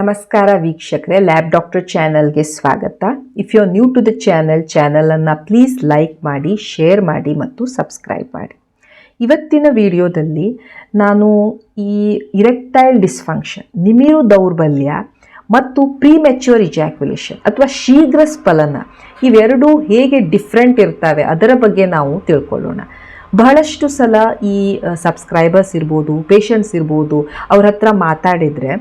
ನಮಸ್ಕಾರ ವೀಕ್ಷಕರೇ, lab doctor ಚಾನಲ್ಗೆ ಸ್ವಾಗತ. If you new to the channel ಚಾನಲನ್ನು ಪ್ಲೀಸ್ ಲೈಕ್ ಮಾಡಿ ಶೇರ್ ಮಾಡಿ ಮತ್ತು ಸಬ್ಸ್ಕ್ರೈಬ್ ಮಾಡಿ. ಇವತ್ತಿನ ವಿಡಿಯೋದಲ್ಲಿ ನಾನು ಈ ಇರೆಕ್ಟೈಲ್ ಡಿಸ್ಫಂಕ್ಷನ್ ನಿಮಿರು ದೌರ್ಬಲ್ಯ ಮತ್ತು ಪ್ರೀಮೆಚ್ಯೂರ್ ಇಜಾಕ್ಯುಲೇಷನ್ ಅಥವಾ ಶೀಘ್ರ ಸ್ಫಲನ ಇವೆರಡೂ ಹೇಗೆ ಡಿಫ್ರೆಂಟ್ ಇರ್ತವೆ ಅದರ ಬಗ್ಗೆ ನಾವು ತಿಳ್ಕೊಳ್ಳೋಣ. ಬಹಳಷ್ಟು ಸಲ ಈ ಸಬ್ಸ್ಕ್ರೈಬರ್ಸ್ ಇರ್ಬೋದು ಪೇಷಂಟ್ಸ್ ಇರ್ಬೋದು, ಅವ್ರ ಹತ್ರ ಮಾತಾಡಿದರೆ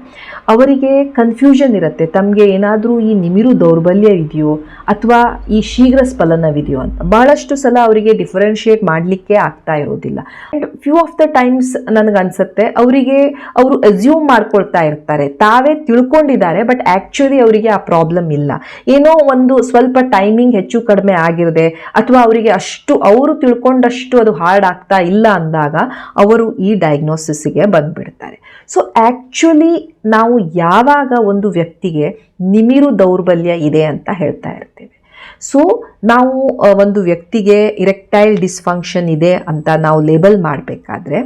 ಅವರಿಗೆ ಕನ್ಫ್ಯೂಷನ್ ಇರುತ್ತೆ. ತಮಗೆ ಏನಾದರೂ ಈ ನಿಮಿರು ದೌರ್ಬಲ್ಯ ಇದೆಯೋ ಅಥವಾ ಈ ಶೀಘ್ರ ಸ್ಫಲನವಿದೆಯೋ ಅಂತ. ಬಹಳಷ್ಟು ಸಲ ಅವರಿಗೆ ಡಿಫರೆನ್ಷಿಯೇಟ್ ಮಾಡಲಿಕ್ಕೆ ಆಗ್ತಾ ಇರೋದಿಲ್ಲ. And few of the times ನನಗನ್ಸುತ್ತೆ, ಅವರಿಗೆ ಅವರು ಅಸ್ಯೂಮ್ ಮಾಡ್ಕೊಳ್ತಾ ಇರ್ತಾರೆ. ತಾವೇ ತಿಳ್ಕೊಂಡಿದ್ದಾರೆ ಬಟ್ ಆ್ಯಕ್ಚುಲಿ ಅವರಿಗೆ ಆ ಪ್ರಾಬ್ಲಮ್ ಇಲ್ಲ. ಏನೋ ಒಂದು ಸ್ವಲ್ಪ ಟೈಮಿಂಗ್ ಹೆಚ್ಚು ಕಡಿಮೆ ಆಗಿರದೆ, ಅಥವಾ ಅವರಿಗೆ ಅಷ್ಟು, ಅವರು ತಿಳ್ಕೊಂಡಷ್ಟು ಅದು ಹಾರ್ಡ್ ಆಗ್ತಾ ಇಲ್ಲ ಅಂದಾಗ ಅವರು ಈ ಡಯಾಗ್ನೋಸಿಸ್ಗೆ ಬಂದುಬಿಡ್ತಾರೆ. ಸೊ ಆ್ಯಕ್ಚುಲಿ ನಾವು ಯಾವಾಗ ಒಂದು ವ್ಯಕ್ತಿಗೆ ನಿಮಿರು ದೌರ್ಬಲ್ಯ ಇದೆ ಅಂತ ಹೇಳ್ತಾ ಇರ್ತೇವೆ. ಸೊ ನಾವು ಒಂದು ವ್ಯಕ್ತಿಗೆ ಇರೆಕ್ಟೈಲ್ ಡಿಸ್ಫಂಕ್ಷನ್ ಇದೆ ಅಂತ ನಾವು ಲೇಬಲ್ ಮಾಡಬೇಕಾದ್ರೆ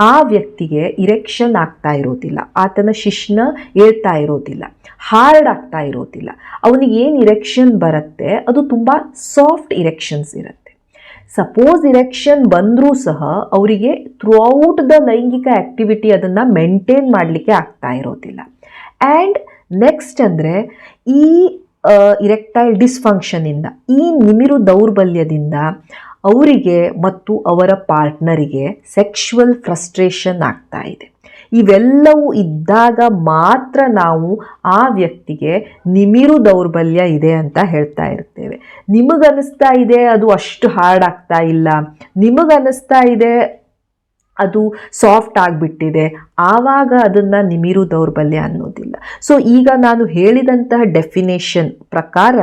ಆ ವ್ಯಕ್ತಿಗೆ ಇರೆಕ್ಷನ್ ಆಗ್ತಾ ಇರೋದಿಲ್ಲ. ಆತನ ಶಿಶ್ನ ಏಳ್ತಾ ಇರೋದಿಲ್ಲ. ಹಾರ್ಡ್ ಆಗ್ತಾ ಇರೋದಿಲ್ಲ. ಅವನಿಗೆ ಏನು ಇರೆಕ್ಷನ್ ಬರುತ್ತೆ? ಅದು ತುಂಬ ಸಾಫ್ಟ್ ಇರೆಕ್ಷನ್ಸ್ ಇರುತ್ತೆ. ಸಪೋಸ್ ಇರೆಕ್ಷನ್ ಬಂದರೂ ಸಹ ಅವರಿಗೆ ಥ್ರೂಔಟ್ ದ ಲೈಂಗಿಕ ಆ್ಯಕ್ಟಿವಿಟಿ ಅದನ್ನು ಮೇಂಟೈನ್ ಮಾಡಲಿಕ್ಕೆ ಆಗ್ತಾ ಇರೋದಿಲ್ಲ. ಆ್ಯಂಡ್ ನೆಕ್ಸ್ಟ್ ಅಂದರೆ ಈ ಇರೆಕ್ಟೈಲ್ ಡಿಸ್ಫಂಕ್ಷನಿಂದ ಈ ನಿಮಿರು ದೌರ್ಬಲ್ಯದಿಂದ ಅವರಿಗೆ ಮತ್ತು ಅವರ ಪಾರ್ಟ್ನರಿಗೆ ಸೆಕ್ಷುವಲ್ ಫ್ರಸ್ಟ್ರೇಷನ್ ಆಗ್ತಾ ಇದೆ. ಇವೆಲ್ಲವೂ ಇದ್ದಾಗ ಮಾತ್ರ ನಾವು ಆ ವ್ಯಕ್ತಿಗೆ ನಿಮಿರು ದೌರ್ಬಲ್ಯ ಇದೆ ಅಂತ ಹೇಳ್ತಾ ಇರ್ತೇವೆ. ನಿಮಗನ್ನಿಸ್ತಾ ಇದೆ ಅದು ಅಷ್ಟು ಹಾರ್ಡ್ ಆಗ್ತಾ ಇಲ್ಲ. ನಿಮಗನ್ನಿಸ್ತಾ ಇದೆ ಅದು ಸಾಫ್ಟ್ ಆಗಿಬಿಟ್ಟಿದೆ. ಆವಾಗ ಅದನ್ನು ನಿಮಿರು ದೌರ್ಬಲ್ಯ ಅನ್ನೋದಿಲ್ಲ. ಸೊ ಈಗ ನಾನು ಹೇಳಿದಂತಹ ಡೆಫಿನೇಷನ್ ಪ್ರಕಾರ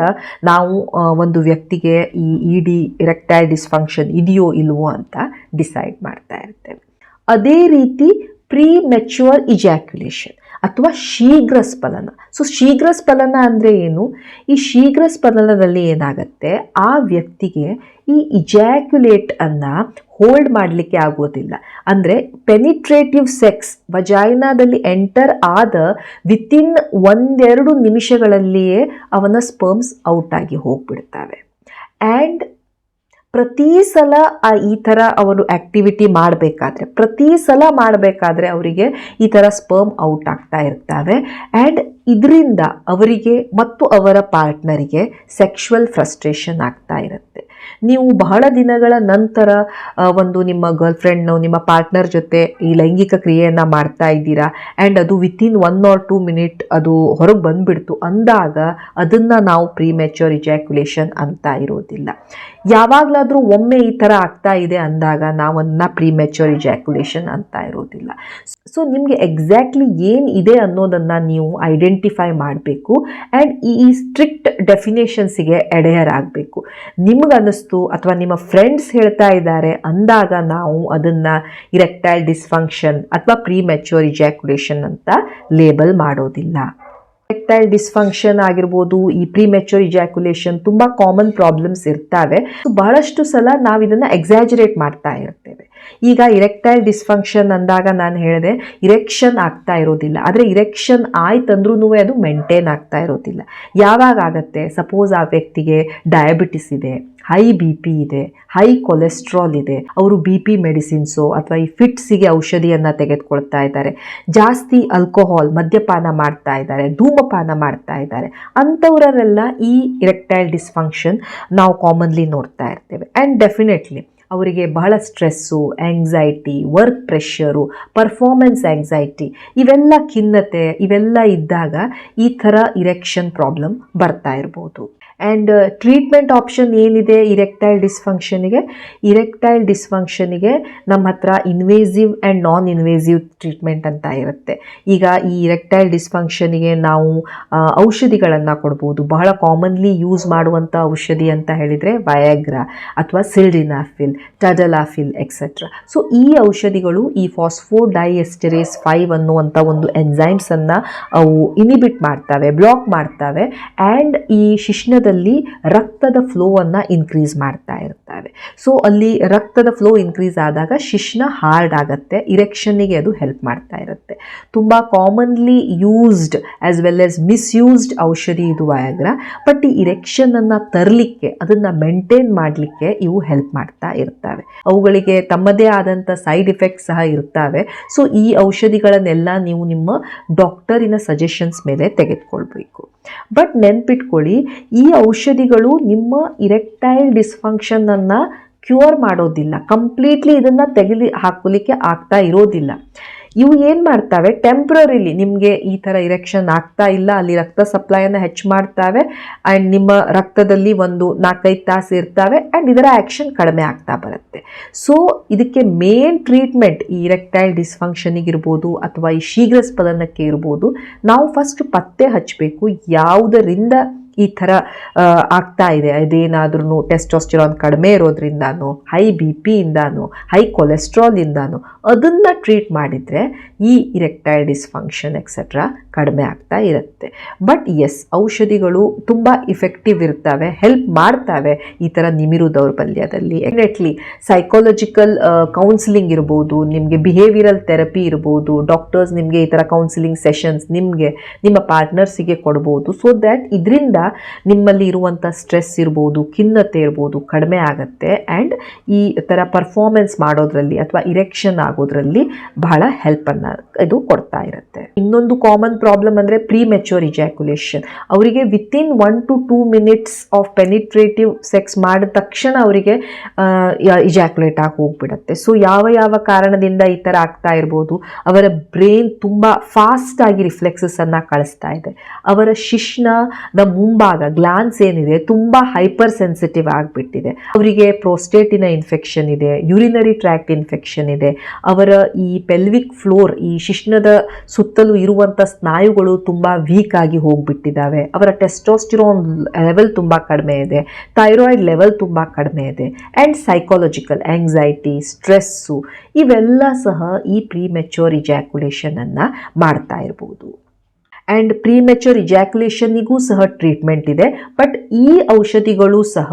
ನಾವು ಒಂದು ವ್ಯಕ್ತಿಗೆ ಈ ಇ ಡಿ ಇರೆಕ್ಟೈಲ್ ಡಿಸ್ಫಂಕ್ಷನ್ ಇದೆಯೋ ಇಲ್ವೋ ಅಂತ ಡಿಸೈಡ್ ಮಾಡ್ತಾ ಇರ್ತೇವೆ. ಅದೇ ರೀತಿ ಪ್ರೀ ಮೆಚ್ಯೂರ್ ಇಜಾಕ್ಯುಲೇಷನ್ ಅಥವಾ ಶೀಘ್ರ ಸ್ಫಲನ. ಸೊ ಶೀಘ್ರ ಸ್ಫಲನ ಅಂದರೆ ಏನು? ಈ ಶೀಘ್ರ ಸ್ಫಲನದಲ್ಲಿ ಏನಾಗುತ್ತೆ? ಆ ವ್ಯಕ್ತಿಗೆ ಈ ಇಜಾಕ್ಯುಲೇಟ್ ಅನ್ನು ಹೋಲ್ಡ್ ಮಾಡಲಿಕ್ಕೆ ಆಗೋದಿಲ್ಲ ಅಂದರೆ ಪೆನಿಟ್ರೇಟಿವ್ ಸೆಕ್ಸ್ ವಜಾಯ್ನಾದಲ್ಲಿ ಎಂಟರ್ ಆದ ವಿತಿನ್ ಒಂದೆರಡು ನಿಮಿಷಗಳಲ್ಲಿಯೇ ಅವನ ಸ್ಪರ್ಮ್ಸ್ ಔಟ್ ಆಗಿ ಹೋಗ್ಬಿಡ್ತವೆ. ಆ್ಯಂಡ್ ಪ್ರತಿ ಸಲ ಈ ಥರ ಅವನು ಆ್ಯಕ್ಟಿವಿಟಿ ಮಾಡಬೇಕಾದ್ರೆ, ಪ್ರತಿ ಸಲ ಮಾಡಬೇಕಾದ್ರೆ ಅವರಿಗೆ ಈ ಥರ ಸ್ಪರ್ಮ್ ಔಟ್ ಆಗ್ತಾ ಇರ್ತವೆ. ಆ್ಯಂಡ್ ಇದರಿಂದ ಅವರಿಗೆ ಮತ್ತು ಅವರ ಪಾರ್ಟ್ನರಿಗೆ ಸೆಕ್ಷುವಲ್ ಫ್ರಸ್ಟ್ರೇಷನ್ ಆಗ್ತಾ ಇರುತ್ತೆ. ನೀವು ಬಹಳ ದಿನಗಳ ನಂತರ ಒಂದು ನಿಮ್ಮ ಗರ್ಲ್ ಫ್ರೆಂಡ್ನ ನಿಮ್ಮ ಪಾರ್ಟ್ನರ್ ಜೊತೆ ಈ ಲೈಂಗಿಕ ಕ್ರಿಯೆಯನ್ನು ಮಾಡ್ತಾ ಇದ್ದೀರಾ? ಆ್ಯಂಡ್ ಅದು within one or two minute ಅದು ಹೊರಗೆ ಬಂದುಬಿಡ್ತು. ಅಂದಾಗ ಅದನ್ನು ನಾವು ಪ್ರೀ ಮೆಚ್ಯೂರ್ ಇಜಾಕ್ಯುಲೇಷನ್ ಅಂತ ಇರೋದಿಲ್ಲ. ಯಾವಾಗಲಾದರೂ ಒಮ್ಮೆ ಈ ಥರ ಆಗ್ತಾ ಇದೆ ಅಂದಾಗ ನಾವು ಅದನ್ನ ಪ್ರೀ ಮೆಚ್ಯೂರ್ ಇಜಾಕ್ಯುಲೇಷನ್ ಅಂತ ಇರೋದಿಲ್ಲ. ಸೊ ನಿಮಗೆ ಎಕ್ಸಾಕ್ಟ್ಲಿ ಏನು ಇದೆ ಅನ್ನೋದನ್ನು ನೀವು ಐಡೆಂಟಿಫೈ ಮಾಡಬೇಕು. ಆ್ಯಂಡ್ ಈ ಸ್ಟ್ರಿಕ್ಟ್ ಡೆಫಿನೇಷನ್ಸಿಗೆ ಎಡೆಯರ್ ಆಗಬೇಕು ನಿಮಗನ್ನಿಸ್ತು ಅಥವಾ ನಿಮ್ಮ ಫ್ರೆಂಡ್ಸ್ ಹೇಳ್ತಾ ಇದ್ದಾರೆ ಅಂದಾಗ ನಾವು ಅದನ್ನು ಇರೆಕ್ಟೈಲ್ ಡಿಸ್ಫಂಕ್ಷನ್ ಅಥವಾ ಪ್ರೀ ಮೆಚ್ಯೂರ್ ಇಜಾಕ್ಯುಲೇಷನ್ ಅಂತ ಲೇಬಲ್ ಮಾಡೋದಿಲ್ಲ. ಇರೆಕ್ಟೈಲ್ ಡಿಸ್ಫಂಕ್ಷನ್ ಆಗಿರ್ಬೋದು, ಈ ಪ್ರೀ ಮೆಚ್ಯೂರ್ ಇಜಾಕ್ಯುಲೇಷನ್ ತುಂಬ ಕಾಮನ್ ಪ್ರಾಬ್ಲಮ್ಸ್ ಇರ್ತವೆ. ಬಹಳಷ್ಟು ಸಲ ನಾವು ಇದನ್ನು ಎಕ್ಸಾಜರೇಟ್ ಮಾಡ್ತಾ ಇರ್ತೇವೆ. ಈಗ ಇರೆಕ್ಟೈಲ್ ಡಿಸ್ಫಂಕ್ಷನ್ ಅಂದಾಗ ನಾನು ಹೇಳಿದೆ ಇರೆಕ್ಷನ್ ಆಗ್ತಾ ಇರೋದಿಲ್ಲ. ಆದರೆ ಇರೆಕ್ಷನ್ ಆಯ್ತಂದ್ರೂ ಅದು ಮೇಂಟೈನ್ ಆಗ್ತಾ ಇರೋದಿಲ್ಲ. ಯಾವಾಗ ಆಗುತ್ತೆ? ಸಪೋಸ್ ಆ ವ್ಯಕ್ತಿಗೆ ಡಯಾಬಿಟಿಸ್ ಇದೆ ಹೈ ಬಿ ಪಿ ಇದೆ ಹೈ ಕೊಲೆಸ್ಟ್ರಾಲ್ ಇದೆ, ಅವರು ಬಿ ಪಿ ಮೆಡಿಸಿನ್ಸು ಅಥವಾ ಈ ಫಿಟ್ಸಿಗೆ ಔಷಧಿಯನ್ನು ತೆಗೆದುಕೊಳ್ತಾ ಇದ್ದಾರೆ, ಜಾಸ್ತಿ ಆಲ್ಕೋಹಾಲ್ ಮದ್ಯಪಾನ ಮಾಡ್ತಾ ಇದ್ದಾರೆ, ಧೂಮಪಾನ ಮಾಡ್ತಾ ಇದ್ದಾರೆ ಅಂಥವರೆಲ್ಲ ಈ ಇರೆಕ್ಟೈಲ್ ಡಿಸ್ಫಂಕ್ಷನ್ ನಾವು ಕಾಮನ್ಲಿ ನೋಡ್ತಾ ಇರ್ತೇವೆ. ಆ್ಯಂಡ್ ಡೆಫಿನೆಟ್ಲಿ ಅವರಿಗೆ ಬಹಳ stress anxiety work pressure performance anxiety ಇವೆಲ್ಲ ಖಿನ್ನತೆ, ಇವೆಲ್ಲ ಇದ್ದಾಗ ಈ ಥರ ಇರೆಕ್ಷನ್ ಪ್ರಾಬ್ಲಮ್ ಬರ್ತಾ ಇರ್ಬೋದು. ಆ್ಯಂಡ್ ಟ್ರೀಟ್ಮೆಂಟ್ ಆಪ್ಷನ್ ಏನಿದೆ? ಇರೆಕ್ಟೈಲ್ ಡಿಸ್ಫಂಕ್ಷನಿಗೆ ಇರೆಕ್ಟೈಲ್ ಡಿಸ್ಫಂಕ್ಷನಿಗೆ ನಮ್ಮ ಹತ್ರ invasive and non invasive treatment ಅಂತ ಇರುತ್ತೆ. ಈಗ ಈ ಇರೆಕ್ಟೈಲ್ ಡಿಸ್ಫಂಕ್ಷನಿಗೆ ನಾವು ಔಷಧಿಗಳನ್ನು ಕೊಡ್ಬೋದು. ಬಹಳ ಕಾಮನ್ಲಿ ಯೂಸ್ ಮಾಡುವಂಥ ಔಷಧಿ ಅಂತ ಹೇಳಿದರೆ ವಯಾಗ್ರಾ ಅಥವಾ ಸಿಲ್ಡಿನಾಫಿಲ್ ಟಡಲಾಫಿಲ್ ಎಕ್ಸೆಟ್ರಾ ಸೊ ಈ ಔಷಧಿಗಳು ಈ ಫಾಸ್ಫೋ ಡೈಎಸ್ಟರೇಸ್ ಫೈವ್ ಅನ್ನುವಂಥ ಒಂದು ಎನ್ಸೈಮ್ಸನ್ನು ಅವು ಇನಿಬಿಟ್ ಮಾಡ್ತವೆ ಬ್ಲಾಕ್ ಮಾಡ್ತವೆ. ಆ್ಯಂಡ್ ಈ ಶಿಶ್ನದ ಶಿಶ್ನದಲ್ಲಿ ರಕ್ತದ ಫ್ಲೋವನ್ನು ಇನ್ಕ್ರೀಸ್ ಮಾಡ್ತಾ ಇರ್ತವೆ. ಸೊ ಅಲ್ಲಿ ರಕ್ತದ ಫ್ಲೋ ಇನ್ಕ್ರೀಸ್ ಆದಾಗ ಶಿಶ್ನ ಹಾರ್ಡ್ ಆಗುತ್ತೆ ಇರೆಕ್ಷನ್ನಿಗೆ ಅದು ಹೆಲ್ಪ್ ಮಾಡ್ತಾ ಇರುತ್ತೆ. ತುಂಬ commonly used as well as misused ಔಷಧಿ ಇದು ವಯಾಗ್ರ ಬಟ್ ಈ ಇರೆಕ್ಷನನ್ನು ತರಲಿಕ್ಕೆ, ಅದನ್ನು ಮೇಂಟೈನ್ ಮಾಡಲಿಕ್ಕೆ ಇವು ಹೆಲ್ಪ್ ಮಾಡ್ತಾ ಇರ್ತವೆ. ಅವುಗಳಿಗೆ ತಮ್ಮದೇ ಆದಂಥ ಸೈಡ್ ಇಫೆಕ್ಟ್ ಸಹ ಇರ್ತವೆ. ಸೊ ಈ ಔಷಧಿಗಳನ್ನೆಲ್ಲ ನೀವು ನಿಮ್ಮ ಡಾಕ್ಟರಿನ ಸಜೆಷನ್ಸ್ ಮೇಲೆ ತೆಗೆದುಕೊಳ್ಬೇಕು. ಬಟ್ ನೆನ್ಪಿಟ್ಕೊಳ್ಳಿ, ಈ ಔಷಧಿಗಳು ನಿಮ್ಮ ಇರೆಕ್ಟೈಲ್ ಡಿಸ್ಫಂಕ್ಷನನ್ನು ಕ್ಯೂರ್ ಮಾಡೋದಿಲ್ಲ. ಕಂಪ್ಲೀಟ್ಲಿ ಇದನ್ನು ತೆಗೆದು ಹಾಕಲಿಕ್ಕೆ ಆಗ್ತಾ ಇರೋದಿಲ್ಲ. ಇವು ಏನು ಮಾಡ್ತವೆ? ಟೆಂಪ್ರರಿಲಿ ನಿಮಗೆ ಈ ಥರ ಇರೆಕ್ಷನ್ ಆಗ್ತಾ ಇಲ್ಲ. ಅಲ್ಲಿ ರಕ್ತ ಸಪ್ಲೈಯನ್ನು ಹೆಚ್ಚು ಮಾಡ್ತವೆ. ಆ್ಯಂಡ್ ನಿಮ್ಮ ರಕ್ತದಲ್ಲಿ ಒಂದು ನಾಲ್ಕೈದು ತಾಸು ಇರ್ತವೆ. ಆ್ಯಂಡ್ ಇದರ ಆ್ಯಕ್ಷನ್ ಕಡಿಮೆ ಆಗ್ತಾ ಬರುತ್ತೆ. ಸೊ, ಇದಕ್ಕೆ ಮೇನ್ ಟ್ರೀಟ್ಮೆಂಟ್ ಈ ಇರೆಕ್ಟೈಲ್ ಡಿಸ್ಫಂಕ್ಷನಿಗಿರ್ಬೋದು ಅಥವಾ ಈ ಶೀಘ್ರ ಸ್ಪದನಕ್ಕೆ ಇರ್ಬೋದು. ನಾವು ಫಸ್ಟ್ ಪತ್ತೆ ಹಚ್ಚಬೇಕು ಯಾವುದರಿಂದ ಈ ಥರ ಆಗ್ತಾ ಇದೆ. ಅದೇನಾದ್ರೂ ಟೆಸ್ಟೋಸ್ಟಿರಾನ್ ಕಡಿಮೆ ಇರೋದ್ರಿಂದಾನು ಹೈ ಬಿ ಪಿಯಿಂದಾನು ಹೈ ಕೊಲೆಸ್ಟ್ರಾಲಿಂದಾನು ಅದನ್ನು ಟ್ರೀಟ್ ಮಾಡಿದರೆ ಈ ಇರೆಕ್ಟೈಲ್ ಡಿಸ್ಫಂಕ್ಷನ್ ಎಕ್ಸೆಟ್ರಾ ಕಡಿಮೆ ಆಗ್ತಾ ಇರುತ್ತೆ. ಬಟ್ ಎಸ್ ಔಷಧಿಗಳು ತುಂಬ ಇಫೆಕ್ಟಿವ್ ಇರ್ತವೆ ಹೆಲ್ಪ್ ಮಾಡ್ತವೆ ಈ ಥರ ನಿಮಿರು ದೌರ್ಬಲ್ಯದಲ್ಲಿ. ಡೆಫಿನೆಟ್ಲಿ ಸೈಕಾಲಜಿಕಲ್ ಕೌನ್ಸಿಲಿಂಗ್ ಇರ್ಬೋದು, ನಿಮಗೆ ಬಿಹೇವಿಯರಲ್ ಥೆರಪಿ ಇರ್ಬೋದು ಡಾಕ್ಟರ್ಸ್ ನಿಮಗೆ ಈ ಥರ ಕೌನ್ಸಿಲಿಂಗ್ ಸೆಷನ್ಸ್ ನಿಮಗೆ, ನಿಮ್ಮ ಪಾರ್ಟ್ನರ್ಸಿಗೆ ಕೊಡ್ಬೋದು. ಸೊ ದ್ಯಾಟ್ ಇದರಿಂದ ನಿಮ್ಮಲ್ಲಿ ಇರುವಂಥ ಸ್ಟ್ರೆಸ್ ಇರ್ಬೋದು, ಖಿನ್ನತೆ ಇರ್ಬೋದು ಕಡಿಮೆ ಆಗುತ್ತೆ. ಆ್ಯಂಡ್ ಈ ಥರ ಪರ್ಫಾರ್ಮೆನ್ಸ್ ಮಾಡೋದ್ರಲ್ಲಿ ಅಥವಾ ಇರೆಕ್ಷನ್ ಆಗೋದ್ರಲ್ಲಿ ಬಹಳ ಹೆಲ್ಪನ್ನು ಇದು ಕೊಡ್ತಾ ಇರುತ್ತೆ. ಇನ್ನೊಂದು ಕಾಮನ್ ಪ್ರಾಬ್ಲಮ್ ಅಂದರೆ ಪ್ರೀ ಮೆಚ್ಯೂರ್ ಇಜಾಕ್ಯುಲೇಷನ್ ಅವರಿಗೆ within one to two minutes of penetrative sex ಮಾಡಿದ ತಕ್ಷಣ ಅವರಿಗೆ ಇಜಾಕ್ಯುಲೇಟ್ ಆಗಿ ಹೋಗ್ಬಿಡುತ್ತೆ. ಸೊ ಯಾವ ಯಾವ ಕಾರಣದಿಂದ ಈ ಥರ ಆಗ್ತಾ ಇರ್ಬೋದು, ಅವರ ಬ್ರೈನ್ ತುಂಬ ಫಾಸ್ಟ್ ಆಗಿ ರಿಫ್ಲೆಕ್ಸಸ್ ಅನ್ನ ಕಳಿಸ್ತಾ ಇದೆ. ಅವರ ಶಿಶ್ನ ಶಿಶ್ನದ ಮುಂಭಾಗ ಗ್ಲಾನ್ಸ್ ಏನಿದೆ, ತುಂಬ ಹೈಪರ್ ಸೆನ್ಸಿಟಿವ್ ಆಗಿಬಿಟ್ಟಿದೆ. ಅವರಿಗೆ ಪ್ರೋಸ್ಟೇಟಿನ ಇನ್ಫೆಕ್ಷನ್ ಇದೆ, ಯುರಿನರಿ ಟ್ರ್ಯಾಕ್ಟ್ ಇನ್ಫೆಕ್ಷನ್ ಇದೆ. ಅವರ ಈ ಪೆಲ್ವಿಕ್ ಫ್ಲೋರ್ ಈ ಶಿಶ್ನದ ಸುತ್ತಲೂ ಇರುವಂಥ ಸ್ನಾಯುಗಳು ತುಂಬ ವೀಕ್ ಆಗಿ ಹೋಗ್ಬಿಟ್ಟಿದ್ದಾವೆ. ಅವರ ಟೆಸ್ಟೋಸ್ಟಿರೋನ್ ಲೆವೆಲ್ ತುಂಬ ಕಡಿಮೆ ಇದೆ ಥೈರಾಯ್ಡ್ ಲೆವೆಲ್ ತುಂಬ ಕಡಿಮೆ ಇದೆ ಆ್ಯಂಡ್ ಸೈಕಾಲಜಿಕಲ್ ಆ್ಯಂಗ್ಸೈಟಿ ಸ್ಟ್ರೆಸ್ಸು ಇವೆಲ್ಲ ಸಹ ಈ ಪ್ರೀ ಮೆಚ್ಯೂರ್ ಇಜಾಕ್ಯುಲೇಷನನ್ನು ಮಾಡ್ತಾ ಇರ್ಬೋದು. ಆ್ಯಂಡ್ ಪ್ರೀಮೆಚೂರ್ ಇಜಾಕ್ಯುಲೇಷನ್ನಿಗೂ ಸಹ ಟ್ರೀಟ್ಮೆಂಟ್ ಇದೆ. ಬಟ್ ಈ ಔಷಧಿಗಳು ಸಹ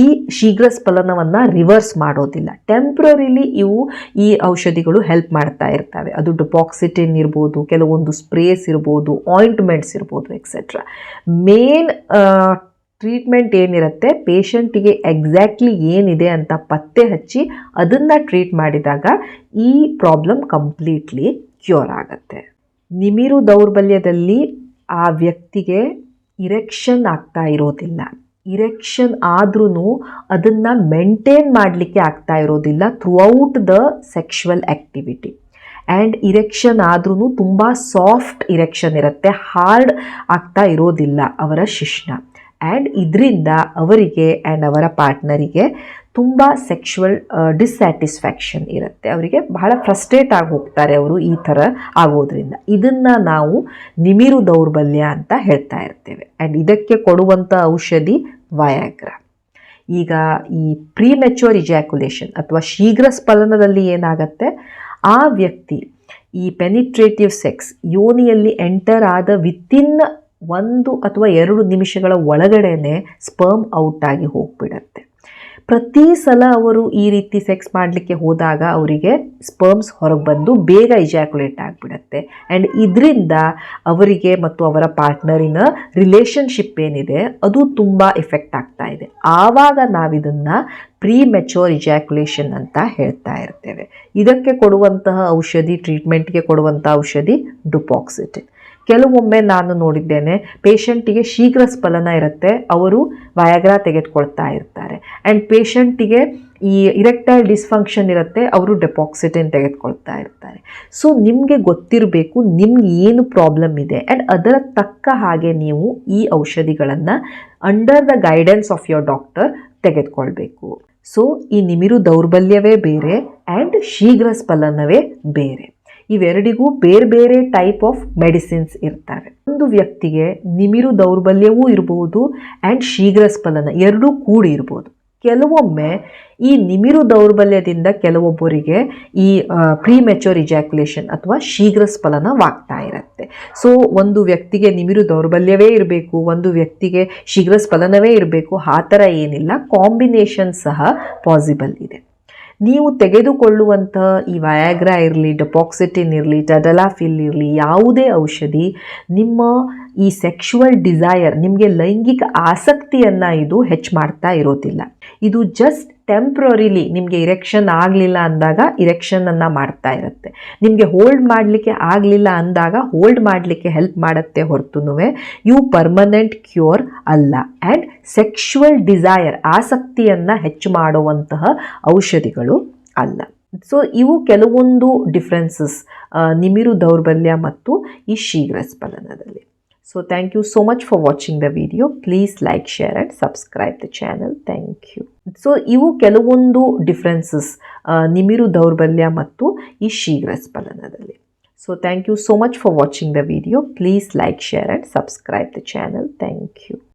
ಈ ಶೀಘ್ರ ಸ್ಫಲನವನ್ನು ರಿವರ್ಸ್ ಮಾಡೋದಿಲ್ಲ. ಟೆಂಪ್ರರಿಲಿ ಇವು ಈ ಔಷಧಿಗಳು ಹೆಲ್ಪ್ ಮಾಡ್ತಾ ಇರ್ತವೆ. ಅದು ಡುಪಾಕ್ಸಿಟಿನ್ ಇರ್ಬೋದು, ಕೆಲವೊಂದು ಸ್ಪ್ರೇಸ್ ಇರ್ಬೋದು ಆಯಿಂಟ್ಮೆಂಟ್ಸ್ ಇರ್ಬೋದು ಎಕ್ಸೆಟ್ರಾ ಮೇನ್ ಟ್ರೀಟ್ಮೆಂಟ್ ಏನಿರುತ್ತೆ? ಪೇಷಂಟಿಗೆ ಎಕ್ಸಾಕ್ಟ್ಲಿ ಏನಿದೆ ಅಂತ ಪತ್ತೆ ಹಚ್ಚಿ ಅದನ್ನು ಟ್ರೀಟ್ ಮಾಡಿದಾಗ ಈ ಪ್ರಾಬ್ಲಮ್ ಕಂಪ್ಲೀಟ್ಲಿ ಕ್ಯೂರ್ ಆಗುತ್ತೆ. ನಿಮಿರು ದೌರ್ಬಲ್ಯದಲ್ಲಿ ಆ ವ್ಯಕ್ತಿಗೆ ಇರೆಕ್ಷನ್ ಆಗ್ತಾ ಇರೋದಿಲ್ಲ. ಇರೆಕ್ಷನ್ ಆದ್ರೂ ಅದನ್ನು ಮೇಂಟೈನ್ ಮಾಡಲಿಕ್ಕೆ ಆಗ್ತಾ ಇರೋದಿಲ್ಲ throughout the sexual activity and erection ಆದ್ರೂ ತುಂಬ ಸಾಫ್ಟ್ ಇರೆಕ್ಷನ್ ಇರುತ್ತೆ ಹಾರ್ಡ್ ಆಗ್ತಾ ಇರೋದಿಲ್ಲ ಅವರ ಶಿಶ್ನ ಆ್ಯಂಡ್ ಇದರಿಂದ ಅವರಿಗೆ ಆ್ಯಂಡ್ ಅವರ ಪಾರ್ಟ್ನರಿಗೆ ತುಂಬ ಸೆಕ್ಷುವಲ್ ಡಿಸ್ಸ್ಯಾಟಿಸ್ಫ್ಯಾಕ್ಷನ್ ಇರುತ್ತೆ. ಅವರಿಗೆ ಬಹಳ ಫ್ರಸ್ಟ್ರೇಟ್ ಆಗಿ ಹೋಗ್ತಾರೆ ಅವರು ಈ ಥರ ಆಗೋದ್ರಿಂದ. ಇದನ್ನು ನಾವು ನಿಮಿರು ದೌರ್ಬಲ್ಯ ಅಂತ ಹೇಳ್ತಾ ಇರ್ತೇವೆ. ಆ್ಯಂಡ್ ಇದಕ್ಕೆ ಕೊಡುವಂಥ ಔಷಧಿ ವಯಾಗ್ರ ಈಗ ಈ ಪ್ರೀ ಮೆಚೂರ್ ಇಜಾಕ್ಯುಲೇಷನ್ ಅಥವಾ ಶೀಘ್ರ ಸ್ಫಲನದಲ್ಲಿ ಏನಾಗತ್ತೆ? ಆ ವ್ಯಕ್ತಿ ಈ ಪೆನಿಟ್ರೇಟಿವ್ ಸೆಕ್ಸ್ ಯೋನಿಯಲ್ಲಿ ಎಂಟರ್ ಆದ ವಿತಿನ್ ಒಂದು ಅಥವಾ ಎರಡು ನಿಮಿಷಗಳ ಒಳಗಡೆನೆ ಸ್ಪರ್ಮ್ ಔಟ್ ಆಗಿ ಹೋಗ್ಬಿಡತ್ತೆ. ಪ್ರತಿ ಸಲ ಅವರು ಈ ರೀತಿ ಸೆಕ್ಸ್ ಮಾಡಲಿಕ್ಕೆ ಹೋದಾಗ ಅವರಿಗೆ ಸ್ಪರ್ಮ್ಸ್ ಹೊರಗೆ ಬಂದು ಬೇಗ ಇಜಾಕ್ಯುಲೇಟ್ ಆಗಿಬಿಡತ್ತೆ. ಆ್ಯಂಡ್ ಇದರಿಂದ ಅವರಿಗೆ ಮತ್ತು ಅವರ ಪಾರ್ಟ್ನರಿನ ರಿಲೇಷನ್ಶಿಪ್ ಏನಿದೆ, ಅದು ತುಂಬ ಎಫೆಕ್ಟ್ ಆಗ್ತಾ ಇದೆ. ಆವಾಗ ನಾವಿದನ್ನು ಪ್ರೀ ಮೆಚೋರ್ ಇಜಾಕ್ಯುಲೇಷನ್ ಅಂತ ಹೇಳ್ತಾ ಇರ್ತೇವೆ. ಇದಕ್ಕೆ ಕೊಡುವಂತಹ ಔಷಧಿ ಟ್ರೀಟ್ಮೆಂಟ್ಗೆ ಕೊಡುವಂಥ ಔಷಧಿ ಡುಪಾಕ್ಸಿಟಿನ್ ಕೆಲವೊಮ್ಮೆ ನಾನು ನೋಡಿದ್ದೇನೆ, ಪೇಷಂಟಿಗೆ ಶೀಘ್ರ ಸ್ಫಲನ ಇರುತ್ತೆ, ಅವರು ವಯಾಗ್ರಾ ತೆಗೆದುಕೊಳ್ತಾ ಇರ್ತಾರೆ. ಆ್ಯಂಡ್ ಪೇಷಂಟಿಗೆ ಈ ಇರೆಕ್ಟೈಲ್ ಡಿಸ್ಫಂಕ್ಷನ್ ಇರುತ್ತೆ, ಅವರು ಡೆಪಾಕ್ಸಿಟಿನ್ ತೆಗೆದುಕೊಳ್ತಾ ಇರ್ತಾರೆ. ಸೊ ನಿಮಗೆ ಗೊತ್ತಿರಬೇಕು, ನಿಮ್ಗೆ ಏನು ಪ್ರಾಬ್ಲಮ್ ಇದೆ. ಆ್ಯಂಡ್ ಅದರ ತಕ್ಕ ಹಾಗೆ ನೀವು ಈ ಔಷಧಿಗಳನ್ನು under the guidance of your doctor ತೆಗೆದುಕೊಳ್ಬೇಕು. ಸೊ ಈ ನಿಮಿರು ದೌರ್ಬಲ್ಯವೇ ಬೇರೆ ಆ್ಯಂಡ್ ಶೀಘ್ರ ಸ್ಫಲನವೇ ಬೇರೆ. ಇವೆರಡಿಗೂ ಬೇರೆ ಬೇರೆ ಟೈಪ್ ಆಫ್ ಮೆಡಿಸಿನ್ಸ್ ಇರ್ತವೆ. ಒಂದು ವ್ಯಕ್ತಿಗೆ ನಿಮಿರು ದೌರ್ಬಲ್ಯವೂ ಇರಬಹುದು ಆ್ಯಂಡ್ ಶೀಘ್ರ ಸ್ಫಲನ ಎರಡೂ ಕೂಡಿ ಇರ್ಬೋದು. ಕೆಲವೊಮ್ಮೆ ಈ ನಿಮಿರು ದೌರ್ಬಲ್ಯದಿಂದ ಕೆಲವೊಬ್ಬರಿಗೆ ಈ ಪ್ರೀ ಮೆಚೋರ್ ಇಜಾಕ್ಯುಲೇಷನ್ ಅಥವಾ ಶೀಘ್ರ ಸ್ಫಲನವಾಗ್ತಾ ಇರುತ್ತೆ. ಸೊ ಒಂದು ವ್ಯಕ್ತಿಗೆ ನಿಮಿರು ದೌರ್ಬಲ್ಯವೇ ಇರಬೇಕು, ಒಂದು ವ್ಯಕ್ತಿಗೆ ಶೀಘ್ರ ಸ್ಫಲನವೇ ಇರಬೇಕು, ಆ ಥರ ಏನಿಲ್ಲ. ಕಾಂಬಿನೇಷನ್ ಸಹ ಪಾಸಿಬಲ್ ಇದೆ. ನೀವು ತೆಗೆದುಕೊಳ್ಳುವಂಥ ಈ ವಯಾಗ್ರಾ ಇರಲಿ ಡೆಪಾಕ್ಸಿಟಿನ್ ಇರಲಿ ಟಡಲಾಫಿಲ್ ಇರಲಿ, ಯಾವುದೇ ಔಷಧಿ, ನಿಮ್ಮ ಈ ಸೆಕ್ಷುವಲ್ ಡಿಸೈರ್ ನಿಮಗೆ ಲೈಂಗಿಕ ಆಸಕ್ತಿಯನ್ನು ಇದು ಹೆಚ್ಚು ಮಾಡ್ತಾ ಇರೋದಿಲ್ಲ. ಇದು ಜಸ್ಟ್ ಟೆಂಪ್ರರಿಲಿ ನಿಮಗೆ ಇರೆಕ್ಷನ್ ಆಗಲಿಲ್ಲ ಅಂದಾಗ ಇರೆಕ್ಷನನ್ನು ಮಾಡ್ತಾ ಇರುತ್ತೆ. ನಿಮಗೆ ಹೋಲ್ಡ್ ಮಾಡಲಿಕ್ಕೆ ಆಗಲಿಲ್ಲ ಅಂದಾಗ ಹೋಲ್ಡ್ ಮಾಡಲಿಕ್ಕೆ ಹೆಲ್ಪ್ ಮಾಡುತ್ತೆ ಹೊರತು ಇವು ಪರ್ಮನೆಂಟ್ ಕ್ಯೂರ್ ಅಲ್ಲ. ಆ್ಯಂಡ್ ಸೆಕ್ಷುವಲ್ ಡಿಸೈರ್ ಆಸಕ್ತಿಯನ್ನು ಹೆಚ್ಚು ಮಾಡುವಂತಹ ಔಷಧಿಗಳು ಅಲ್ಲ. ಸೊ ಇವು ಕೆಲವೊಂದು ಡಿಫ್ರೆನ್ಸಸ್ ನಿಮಿರು ದೌರ್ಬಲ್ಯ ಮತ್ತು ಈ ಶೀಘ್ರ ಸ್ಫಲನದಲ್ಲಿ so thank you so much for watching the video please like share and subscribe the channel thank you so ಇವು ಕೆಲವೊಂದು ಡಿಫ್ರೆನ್ಸಸ್ ನಿಮಿರು ದೌರ್ಬಲ್ಯ ಮತ್ತು ಈ ಶೀಘ್ರ ಸ್ಪಲನದಲ್ಲಿ. So thank you so much for watching the video please like share and subscribe the channel thank you